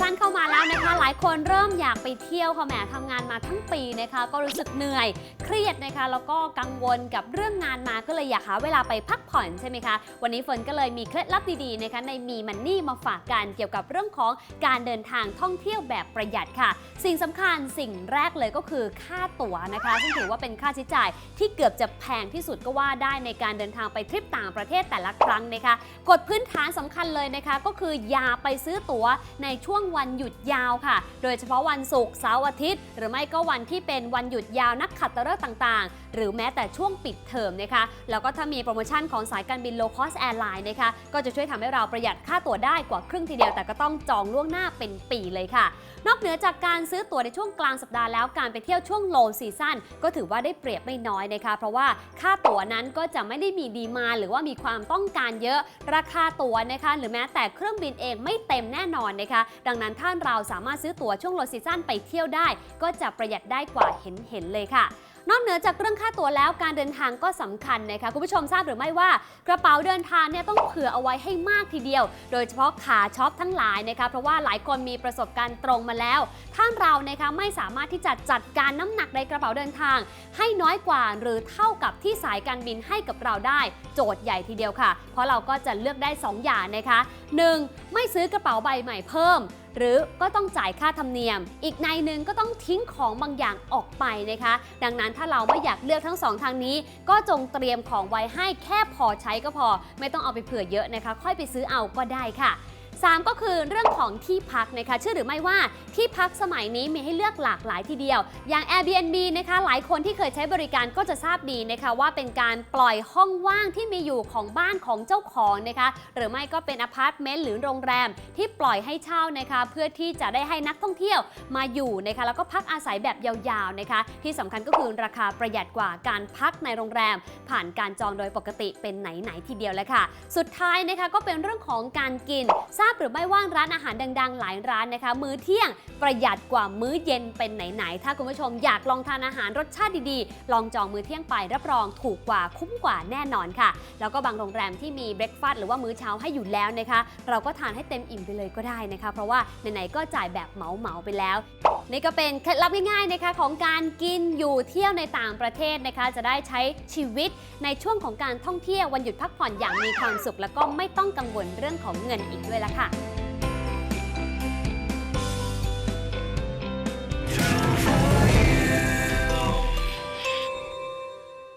ซั่นเข้ามาแล้วนะคะ หลายคนเริ่มอยากไปเที่ยวค่ะแหมทำงานมาทั้งปีนะคะ ก็รู้สึกเหนื่อย เครียดนะคะ แล้วก็กังวลกับเรื่องงานมาก็เลยอยากหาเวลาไปพักผ่อนใช่ไหมคะ วันนี้ฝนก็เลยมีเคล็ดลับดีๆนะคะในมีมันนี่มาฝากกันเกี่ยวกับเรื่องของการเดินทางท่องเที่ยวแบบประหยัดค่ะ สิ่งสำคัญสิ่งแรกเลยก็คือค่าตั๋วนะคะ ซึ่งถือว่าเป็นค่าใช้จ่ายที่เกือบจะแพงที่สุดก็ว่าได้ในการเดินทางไปทริปต่างประเทศแต่ละครั้งนะคะกฎพื้นฐานสำคัญเลยนะคะ ก็คืออย่าไปซื้อตั๋วในช่วงวงวันหยุดยาวค่ะ โดยเฉพาะวันศุกร์เสาร์อาทิตย์ หรือไม่ก็วันที่เป็นวันหยุดยาวนักขัตฤกษ์ต่างๆ หรือแม้แต่ช่วงปิดเทอมนะคะ แล้วก็ถ้ามีโปรโมชั่นของสายการบิน low cost airline นะคะ ก็จะช่วยทำให้เราประหยัดค่าตั๋วได้กว่าครึ่งทีเดียว แต่ก็ต้องจองล่วงหน้าเป็นปีเลยค่ะ นอกเหนือจากการซื้อตั๋วในช่วงกลางสัปดาห์แล้วการไปเที่ยวช่วง low season ก็ถือว่าได้เปรียบไม่น้อยนะคะ เพราะว่าค่าตั๋วนั้นก็จะไม่ได้มีดีมาหรือว่ามีความต้องการเยอะ ราคาตั๋วนะคะ หรือแม้แต่เครื่องบินเองไม่เต็มแน่นอนนะคะดังนั้นท่านเราสามารถซื้อตั๋วช่วงโลซีซั่นไปเที่ยวได้ ก็จะประหยัดได้กว่าเห็นเห็นเลยค่ะ นอกเหนือจากเรื่องค่าตั๋วแล้วการเดินทางก็สำคัญนะคะคุณผู้ชมทราบหรือไม่ว่า กระเป๋าเดินทางเนี่ยต้องเผื่อเอาไว้ให้มากทีเดียว โดยเฉพาะขาช็อปทั้งหลายนะคะเพราะว่าหลายคนมีประสบการณ์ตรงมาแล้ว ถ้าเรานะคะไม่สามารถที่จะจัดการน้ำหนักในกระเป๋าเดินทาง ให้น้อยกว่าหรือเท่ากับที่สายการบินให้กับเราได้ โจทย์ใหญ่ทีเดียวค่ะ เพราะเราก็จะเลือกได้ 2 อย่างนะคะ 1. ไม่ซื้อกระเป๋าใบใหม่เพิ่ม หรือก็ต้องจ่ายค่าธรรมเนียม อีกในหนึ่งก็ต้องทิ้งของบางอย่างออกไปนะคะ ดังนั้นถ้าเราไม่อยากเลือกทั้งสองทางนี้ ก็จงเตรียมของไว้ให้แค่พอใช้ก็พอ ไม่ต้องเอาไปเผื่อเยอะนะคะ ค่อยไปซื้อเอาก็ได้ค่ะ 3 ก็คือเรื่องของที่พักนะคะเชื่อหรือไม่ว่าที่พักสมัยนี้มีให้เลือกหลากหลายทีเดียว อย่าง Airbnb นะคะหลายคนที่เคยใช้บริการก็จะทราบดีนะคะว่าเป็นการปล่อยห้องว่างที่มีอยู่ของบ้านของเจ้าของนะคะหรือไม่ก็เป็นอพาร์ตเมนต์หรือโรงแรมที่ปล่อยให้เช่านะคะเพื่อที่จะได้ให้นักท่องเที่ยวมาอยู่นะคะแล้วก็พักอาศัยแบบยาวๆนะคะที่สำคัญก็คือราคาประหยัดกว่าการพักในโรงแรม ผ่านการจองโดยปกติเป็นไหนๆทีเดียวแล้วค่ะ สุดท้ายนะคะก็เป็นเรื่องของการกินทราบหรือไม่ว่าร้านอาหารดังๆ หลายร้านนะคะ มื้อเที่ยงประหยัดกว่ามื้อเย็นเป็นไหนๆ ถ้าคุณผู้ชมอยากลองทานอาหารรสชาติดีๆ ลองจองมื้อเที่ยงไปรับรองถูกกว่าคุ้มกว่าแน่นอนค่ะ แล้วก็บางโรงแรมที่มีเบรกฟาสต์หรือว่ามื้อเช้าให้อยู่แล้วนะคะ เราก็ทานให้เต็มอิ่มไปเลยก็ได้นะคะ เพราะว่าไหนๆก็จ่ายแบบเหมาๆไปแล้วนี่ก็เป็นเคล็ดลับง่ายๆนะคะของการกินอยู่เที่ยวในต่างประเทศนะคะ จะได้ใช้ชีวิตในช่วงของการท่องเที่ยววันหยุดพักผ่อนอย่างมีความสุข แล้วก็ไม่ต้องกังวลเรื่องของเงินอีกด้วยล่ะค่ะ